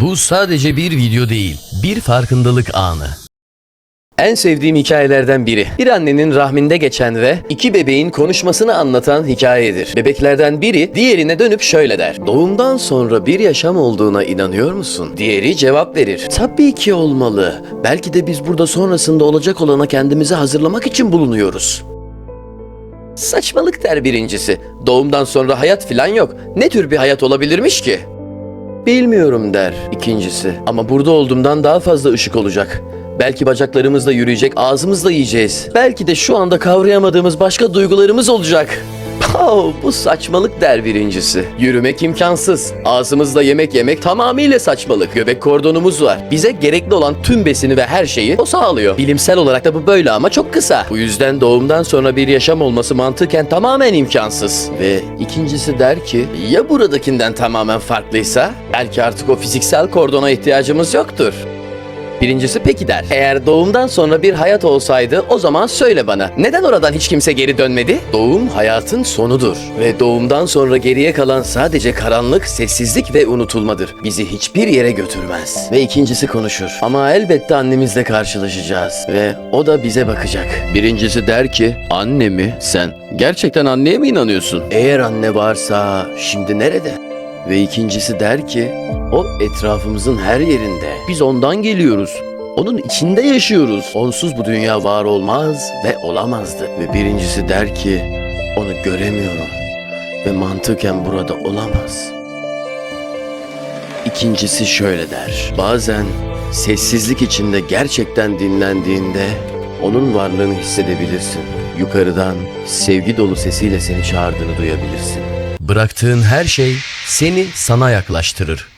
Bu sadece bir video değil, bir farkındalık anı. En sevdiğim hikayelerden biri. Bir annenin rahminde geçen ve iki bebeğin konuşmasını anlatan hikayedir. Bebeklerden biri diğerine dönüp şöyle der. Doğumdan sonra bir yaşam olduğuna inanıyor musun? Diğeri cevap verir. Tabii ki olmalı. Belki de biz burada sonrasında olacak olana kendimizi hazırlamak için bulunuyoruz. Saçmalık der birincisi. Doğumdan sonra hayat filan yok. Ne tür bir hayat olabilirmiş ki? Bilmiyorum der ikincisi. Ama burada olduğumdan daha fazla ışık olacak. Belki bacaklarımızla yürüyecek, ağzımızla yiyeceğiz. Belki de şu anda kavrayamadığımız başka duygularımız olacak. Oh, bu saçmalık der birincisi. Yürümek imkansız. Ağzımızla yemek yemek tamamıyla saçmalık. Göbek kordonumuz var. Bize gerekli olan tüm besini ve her şeyi o sağlıyor. Bilimsel olarak da bu böyle ama çok kısa. Bu yüzden doğumdan sonra bir yaşam olması mantıken tamamen imkansız. Ve ikincisi der ki ya buradakinden tamamen farklıysa? Belki artık o fiziksel kordona ihtiyacımız yoktur. Birincisi peki der. Eğer doğumdan sonra bir hayat olsaydı o zaman söyle bana. Neden oradan hiç kimse geri dönmedi? Doğum hayatın sonudur. Ve doğumdan sonra geriye kalan sadece karanlık, sessizlik ve unutulmadır. Bizi hiçbir yere götürmez. Ve ikincisi konuşur. Ama elbette annemizle karşılaşacağız. Ve o da bize bakacak. Birincisi der ki anne mi? Sen gerçekten anneye mi inanıyorsun? Eğer anne varsa şimdi nerede? Ve ikincisi der ki o etrafımızın her yerinde. Biz ondan geliyoruz. Onun içinde yaşıyoruz. Onsuz bu dünya var olmaz ve olamazdı. Ve birincisi der ki onu göremiyorum ve mantıken burada olamaz. İkincisi şöyle der. Bazen sessizlik içinde gerçekten dinlendiğinde onun varlığını hissedebilirsin. Yukarıdan sevgi dolu sesiyle seni çağırdığını duyabilirsin. Bıraktığın her şey seni sana yaklaştırır.